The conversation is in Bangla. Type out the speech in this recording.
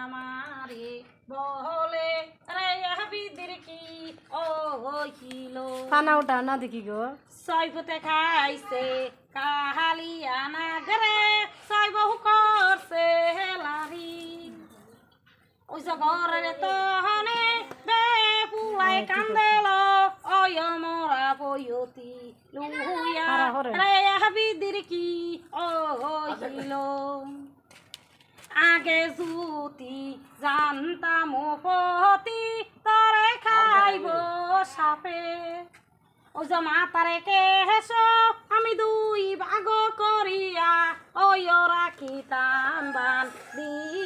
আমারে বলে রে হাবিদের কি ও হিলো পানা উঠা না দেখি গো। সৈবতে খাইছে কাহালিয়া না গরে সৈবহু করছে হেলারি। ওই ঘরের তহনে বে পুলাই কান্দেল অয় মোরা বয়তি লুহুয়া। রে হাবিদির কি ও হিলো আগে জুতি জানতাম পতি, তরে খাইব সাপে। ও যে মাতারে কে হেস? আমি দুই ভাগ করিয়া, ওই রাখিতাম বান দিয়া